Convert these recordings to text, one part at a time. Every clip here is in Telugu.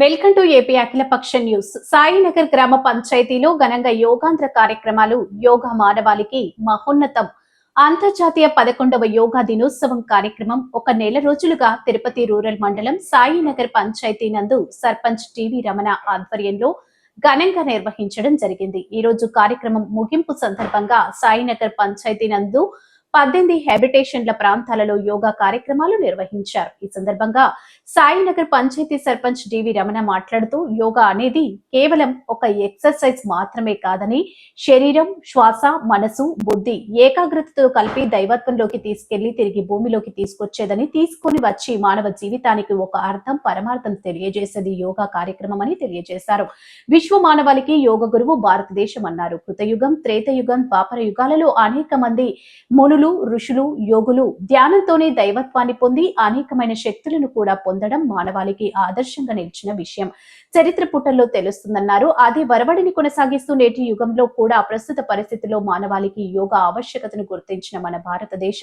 వెల్కమ్ టు ఏపీ అఖిలపక్ష న్యూస్. సాయినగర్ గ్రామ పంచాయతీలో ఘనంగా యోగాంధ్ర కార్యక్రమాలు యోగా మానవాళికి మహోన్నతం. అంతర్జాతీయ పదకొండవ యోగా దినోత్సవం కార్యక్రమం ఒక నెల రోజులుగా తిరుపతి రూరల్ మండలం సాయినగర్ పంచాయతీ నందు సర్పంచ్ టివి రమణ ఆధ్వర్యంలో ఘనంగా నిర్వహించడం జరిగింది. ఈ రోజు కార్యక్రమం ముగింపు సందర్భంగా సాయినగర్ పంచాయతీ నందు పద్దెనిమిది హ్యాబిటేషన్ల ప్రాంతాలలో యోగా కార్యక్రమాలు నిర్వహించారు. ఈ సందర్భంగా సాయినగర్ పంచాయతీ సర్పంచ్ డివి రమణ మాట్లాడుతూ యోగా అనేది కేవలం ఒక ఎక్సర్సైజ్ మాత్రమే కాదని శరీరం శ్వాస మనసు బుద్ధి ఏకాగ్రతతో కలిపి దైవత్వంలోకి తీసుకెళ్ళి తిరిగి భూమిలోకి తీసుకొచ్చేదని తీసుకొని వచ్చి మానవ జీవితానికి ఒక అర్థం పరమార్థం తెలియజేసేది యోగా కార్యక్రమం అని తెలియజేశారు. విశ్వ మానవాళికి యోగ గురువు భారతదేశం అన్నారు. కృతయుగం త్రేతయుగం ద్వాపర యుగాలలో అనేక మంది మునులు ఋషులు యోగులు ధ్యానంతోనే దైవత్వాన్ని పొంది అనేకమైన శక్తులను కూడా పొందడం మానవాళికి ఆదర్శంగా నిలిచిన విషయం. చరిత్ర పుటల్లో తెలుస్తుందన్నారు. అదే వరవడిని కొనసాగిస్తూ నేటి యుగంలో కూడా ప్రస్తుత పరిస్థితుల్లో మానవాళికి యోగా ఆవశ్యకతను గుర్తించిన మన భారతదేశ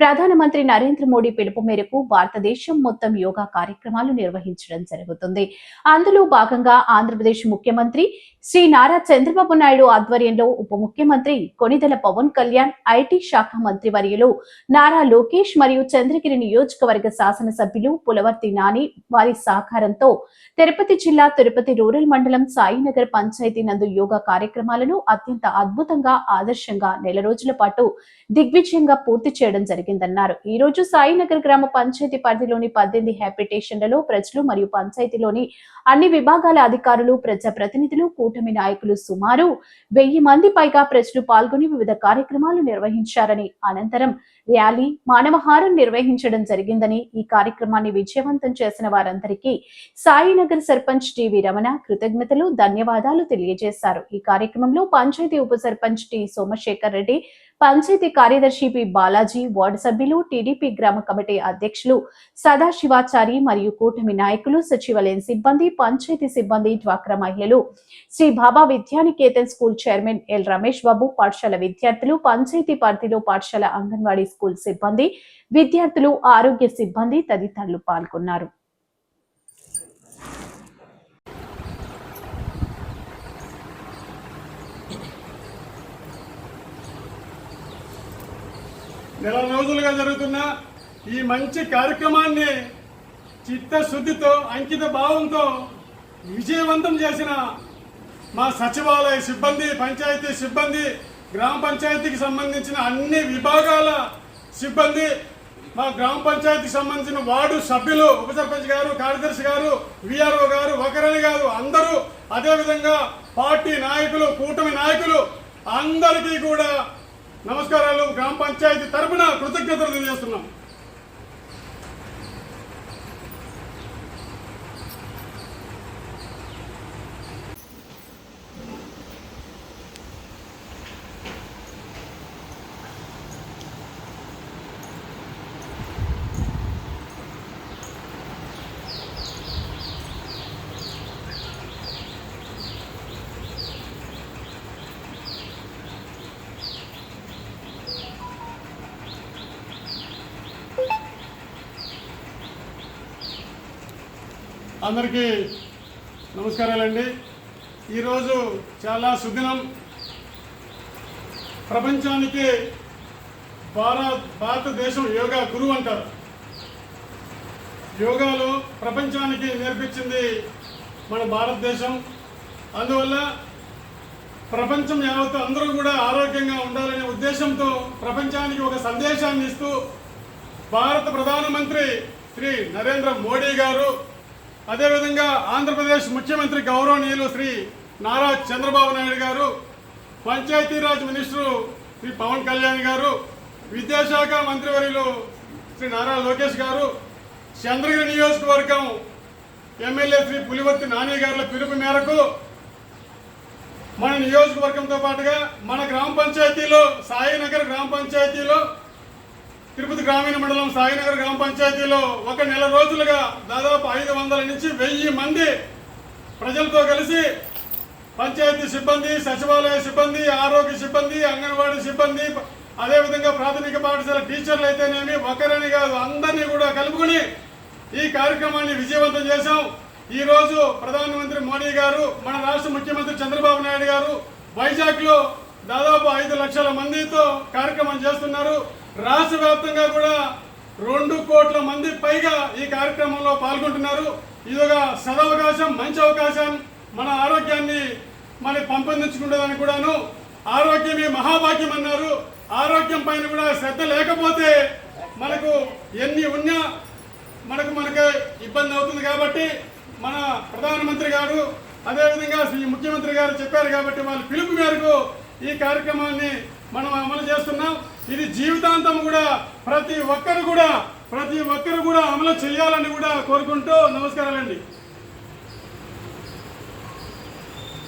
ప్రధానమంత్రి నరేంద్ర మోడీ పిలుపు మేరకు భారతదేశం మొత్తం యోగా కార్యక్రమాలు నిర్వహించడం జరుగుతుంది. అందులో భాగంగా ఆంధ్రప్రదేశ్ ముఖ్యమంత్రి శ్రీ నారా చంద్రబాబు నాయుడు ఆధ్వర్యంలో ఉప ముఖ్యమంత్రి కొనిదెల పవన్ కళ్యాణ్ ఐటీ శాఖ మంత్రివర్యులు నారా లోకేష్ మరియు చంద్రగిరి నియోజకవర్గ శాసనసభ్యులు పులవర్తి నాని వారి సహకారంతో తిరుపతి జిల్లా తిరుపతి రూరల్ మండలం సాయినగర్ పంచాయతీ నందు యోగా కార్యక్రమాలను అత్యంత అద్భుతంగా ఆదర్శంగా నెల రోజుల పాటు దిగ్విజయంగా పూర్తి చేయడం జరిగిందన్నారు. ఈ రోజు సాయినగర్ గ్రామ పంచాయతీ పరిధిలోని పద్దెనిమిది హ్యాబిటేషన్లలో ప్రజలు మరియు పంచాయతీలోని అన్ని విభాగాల అధికారులు ప్రజా ప్రతినిధులు కూటమి నాయకులు సుమారు వెయ్యి మంది పైగా ప్రజలు పాల్గొని వివిధ కార్యక్రమాలు నిర్వహించారని అనంతరం ర్యాలీ మానవహారం నిర్వహించడం జరిగిందని ఈ కార్యక్రమాన్ని విజయవంతం చేసిన వారందరికీ సాయినగర్ సర్పంచ్ టివి రమణ కృతజ్ఞతలు ధన్యవాదాలు తెలియజేశారు. ఈ కార్యక్రమంలో పంచాయతీ ఉప సర్పంచ్ టి సోమశేఖర్ రెడ్డి పంచాయతీ కార్యదర్శి పి బాలాజీ వార్డు సభ్యులు టీడీపీ గ్రామ కమిటీ అధ్యక్షులు సదాశివాచారి మరియు కూటమి నాయకులు సచివాలయం సిబ్బంది పంచాయతీ సిబ్బంది డ్వాక్రా మహిళలు. Shri Baba Vidyaniketan school chairman L Ramesh Babu పాఠశాల విద్యార్థులు పంచాయతీ పరిధిలో పాఠశాల అంగన్వాడీ స్కూల్ సిబ్బంది విద్యార్థులు ఆరోగ్య సిబ్బంది తదితరులు పాల్గొన్నారు. నెల రోజులుగా జరుగుతున్న ఈ మంచి కార్యక్రమాన్ని చిత్తశుద్ధితో అంకిత భావంతో విజయవంతం చేసిన మా సచివాలయ సిబ్బంది పంచాయతీ సిబ్బంది గ్రామ పంచాయతీకి సంబంధించిన అన్ని విభాగాల సిబ్బంది మా గ్రామ పంచాయతీకి సంబంధించిన వార్డు సభ్యులు ఉప సర్పంచ్ గారు కార్యదర్శి గారు విఆర్ఓ గారు ఒకరని గారు అందరూ అదేవిధంగా పార్టీ నాయకులు కూటమి నాయకులు అందరికీ కూడా నమస్కారాలు. గ్రామ పంచాయతీ తరఫున కృతజ్ఞతలు తెలియజేస్తున్నాం. అందరికీ నమస్కారాలండి. ఈరోజు చాలా సుదినం. ప్రపంచానికి భారత్ భారతదేశం యోగా గురువు అంటారు. యోగాలో ప్రపంచానికి నేర్పించింది మన భారతదేశం. అందువల్ల ప్రపంచం యావత్తు అందరూ కూడా ఆరోగ్యంగా ఉండాలనే ఉద్దేశంతో ప్రపంచానికి ఒక సందేశాన్ని ఇస్తూ భారత ప్రధానమంత్రి శ్రీ నరేంద్ర మోడీ గారు అదేవిధంగా ఆంధ్రప్రదేశ్ ముఖ్యమంత్రి గౌరవనీయులు శ్రీ నారా చంద్రబాబు నాయుడు గారు పంచాయతీరాజ్ మినిస్టరు శ్రీ పవన్ కళ్యాణ్ గారు విద్యాశాఖ మంత్రివర్యులు శ్రీ నారా లోకేష్ గారు చంద్రగిరి నియోజకవర్గం ఎమ్మెల్యే శ్రీ పులివర్తి నాని గారుల పిలుపు మేరకు మన నియోజకవర్గంతో పాటుగా మన గ్రామ పంచాయతీలో సాయినగర్ గ్రామ పంచాయతీలో తిరుపతి గ్రామీణ మండలం సాయినగర్ గ్రామ పంచాయతీలో ఒక నెల రోజులుగా దాదాపు ఐదు వందల నుంచి వెయ్యి మంది ప్రజలతో కలిసి పంచాయతీ సిబ్బంది సచివాలయ సిబ్బంది ఆరోగ్య సిబ్బంది అంగన్వాడీ సిబ్బంది అదేవిధంగా ప్రాథమిక పాఠశాల టీచర్లు అయితేనేమి ఒకరని కాదు అందరినీ కూడా కలుపుకొని ఈ కార్యక్రమాన్ని విజయవంతం చేశాం. ఈరోజు ప్రధానమంత్రి మోడీ గారు మన రాష్ట్ర ముఖ్యమంత్రి చంద్రబాబు నాయుడు గారు వైజాగ్లో దాదాపు ఐదు లక్షల మందితో కార్యక్రమం చేస్తున్నారు. రాష్ట్ర వ్యాప్తంగా కూడా రెండు కోట్ల మంది పైగా ఈ కార్యక్రమంలో పాల్గొంటున్నారు. ఇది ఒక సదవకాశం మంచి అవకాశం. మన ఆరోగ్యాన్ని మరి పంపొందించుకుంటుందని కూడాను ఆరోగ్యమే మహాభాగ్యం అన్నారు. ఆరోగ్యం పైన కూడా శ్రద్ధ లేకపోతే మనకు ఎన్ని ఉన్నా మనకు మనకు ఇబ్బంది అవుతుంది కాబట్టి మన ప్రధానమంత్రి గారు అదేవిధంగా శ్రీ ముఖ్యమంత్రి గారు చెప్పారు కాబట్టి వాళ్ళ పిలుపు మేరకు ఈ కార్యక్రమాన్ని మనం అమలు చేస్తున్నాం. ఇది జీవితాంతం కూడా ప్రతి ఒక్కరు కూడా ప్రతి ఒక్కరు కూడా అమలు చేయాలని కూడా కోరుకుంటూ నమస్కారాలండి.